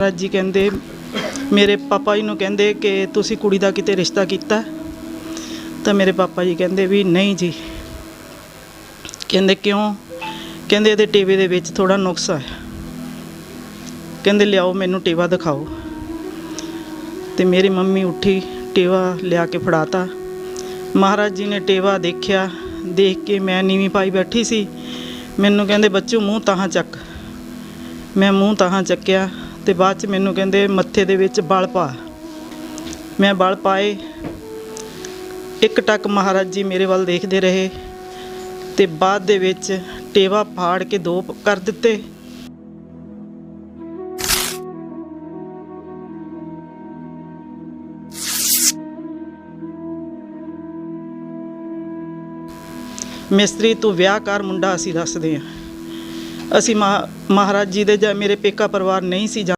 ਮਹਾਰਾਜ ਜੀ ਕਹਿੰਦੇ, ਮੇਰੇ ਪਾਪਾ ਜੀ ਨੂੰ ਕਹਿੰਦੇ ਕਿ ਤੁਸੀਂ ਕੁੜੀ ਦਾ ਕਿਤੇ ਰਿਸ਼ਤਾ ਕੀਤਾ? ਤਾਂ ਮੇਰੇ ਪਾਪਾ ਜੀ ਕਹਿੰਦੇ ਵੀ ਨਹੀਂ ਜੀ। ਕਹਿੰਦੇ ਕਿਉਂ? ਕਹਿੰਦੇ ਇਹਦੇ ਟੀਵੀ ਦੇ ਵਿੱਚ ਥੋੜਾ ਨੁਕਸ ਹੈ ਕਹਿੰਦੇ ਲਿਆਓ, ਮੈਨੂੰ ਟੀਵਾ ਦਿਖਾਓ। ਤੇ ਮੇਰੀ ਮੰਮੀ ਉੱਠੀ, ਟੀਵਾ ਲਿਆ ਕੇ ਫੜਾਤਾ। ਮਹਾਰਾਜ ਜੀ ਨੇ ਟੀਵਾ ਦੇਖਿਆ, ਦੇਖ ਕੇ ਮੈਂ ਨੀਵੀਂ ਪਾਈ ਬੈਠੀ ਸੀ। ਮੈਨੂੰ ਕਹਿੰਦੇ, ਬੱਚੂ ਮੂੰਹ ਤਾਹਾਂ ਚੱਕ। ਮੈਂ ਮੂੰਹ ਤਾਹਾਂ ਚੱਕਿਆ। ਤੇ ਬਾਅਦ ਚ ਮੈਨੂੰ ਕਹਿੰਦੇ ਮੱਥੇ ਦੇ ਵਿੱਚ ਬਲ ਪਾ। ਮੈਂ ਬਲ ਪਾਏ। ਇੱਕ ਟੱਕ ਮਹਾਰਾਜ ਜੀ ਮੇਰੇ ਵੱਲ ਦੇਖਦੇ ਰਹੇ ਤੇ ਬਾਅਦ ਦੇ ਵਿੱਚ ਟੇਵਾ ਫਾੜ ਕੇ ਦੋ ਕਰ ਦਿੱਤੇ। ਮਿਸਤਰੀ, ਤੂੰ ਵਿਆਹ ਕਰ ਮੁੰਡਾ, ਅਸੀਂ ਦੱਸਦੇ ਹਾਂ। ਅਸੀਂ ਮਹਾ- ਮਹਾਰਾਜ ਜੀ ਦੇ ਜਾਂ ਮੇਰੇ ਪੇਕਾ ਪਰਿਵਾਰ ਨਹੀਂ ਸੀ ਜਾ